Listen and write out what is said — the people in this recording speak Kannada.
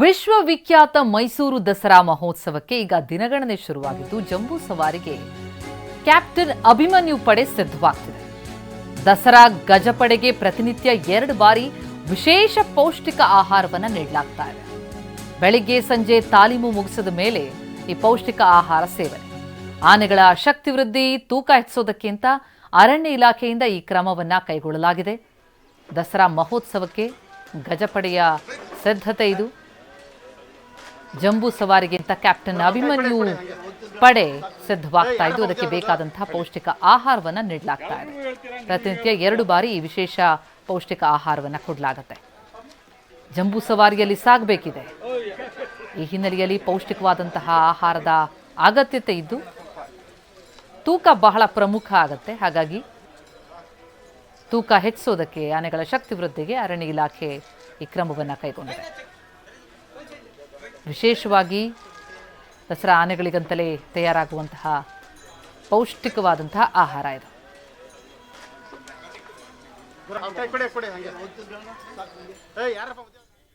ವಿಶ್ವವಿಖ್ಯಾತ ಮೈಸೂರು ದಸರಾ ಮಹೋತ್ಸವಕ್ಕೆ ಈಗ ದಿನಗಣನೆ ಶುರುವಾಗಿದ್ದು, ಜಂಬೂ ಸವಾರಿಗೆ ಕ್ಯಾಪ್ಟನ್ ಅಭಿಮನ್ಯು ಪಡೆ ಸಿದ್ಧವಾಗ್ತಿದೆ. ದಸರಾ ಗಜಪಡೆಗೆ ಪ್ರತಿನಿತ್ಯ ಎರಡು ಬಾರಿ ವಿಶೇಷ ಪೌಷ್ಟಿಕ ಆಹಾರವನ್ನು ನೀಡಲಾಗ್ತಾ ಇದೆ. ಬೆಳಿಗ್ಗೆ ಸಂಜೆ ತಾಲೀಮು ಮುಗಿಸಿದ ಮೇಲೆ ಈ ಪೌಷ್ಟಿಕ ಆಹಾರ ಸೇವನೆ. ಆನೆಗಳ ಶಕ್ತಿ ವೃದ್ಧಿ, ತೂಕ ಹೆಚ್ಚಿಸೋದಕ್ಕಿಂತ ಅರಣ್ಯ ಇಲಾಖೆಯಿಂದ ಈ ಕ್ರಮವನ್ನ ಕೈಗೊಳ್ಳಲಾಗಿದೆ. ದಸರಾ ಮಹೋತ್ಸವಕ್ಕೆ ಗಜಪಡೆಯ ಸಿದ್ಧತೆ ಇದು. ಜಂಬೂ ಸವಾರಿಗಿಂತ ಕ್ಯಾಪ್ಟನ್ ಅಭಿಮನ್ಯು ಪಡೆ ಸಿದ್ಧವಾಗ್ತಾ ಇದ್ದು, ಅದಕ್ಕೆ ಬೇಕಾದಂತಹ ಪೌಷ್ಟಿಕ ಆಹಾರವನ್ನ ನೀಡಲಾಗ್ತಾ ಇದೆ. ಪ್ರತಿನಿತ್ಯ ಎರಡು ಬಾರಿ ಈ ವಿಶೇಷ ಪೌಷ್ಟಿಕ ಆಹಾರವನ್ನ ಕೊಡಲಾಗುತ್ತೆ. ಜಂಬೂ ಸವಾರಿಯಲ್ಲಿ ಸಾಗಬೇಕಿದೆ. ಈ ಹಿನ್ನೆಲೆಯಲ್ಲಿ ಪೌಷ್ಟಿಕವಾದಂತಹ ಆಹಾರದ ಅಗತ್ಯತೆ ಇದ್ದು, ತೂಕ ಬಹಳ ಪ್ರಮುಖ ಆಗತ್ತೆ. ಹಾಗಾಗಿ ತೂಕ ಹೆಚ್ಚಿಸೋದಕ್ಕೆ, ಆನೆಗಳ ಶಕ್ತಿ ವೃದ್ಧಿಗೆ ಅರಣ್ಯ ಇಲಾಖೆ ಈ ಕ್ರಮವನ್ನು ಕೈಗೊಂಡಿದೆ. ವಿಶೇಷವಾಗಿ ದಸರಾ ಆನೆಗಳಿಗಂತಲೇ ತಯಾರಾಗುವಂತಹ ಪೌಷ್ಟಿಕವಾದಂತಹ ಆಹಾರ ಇದು.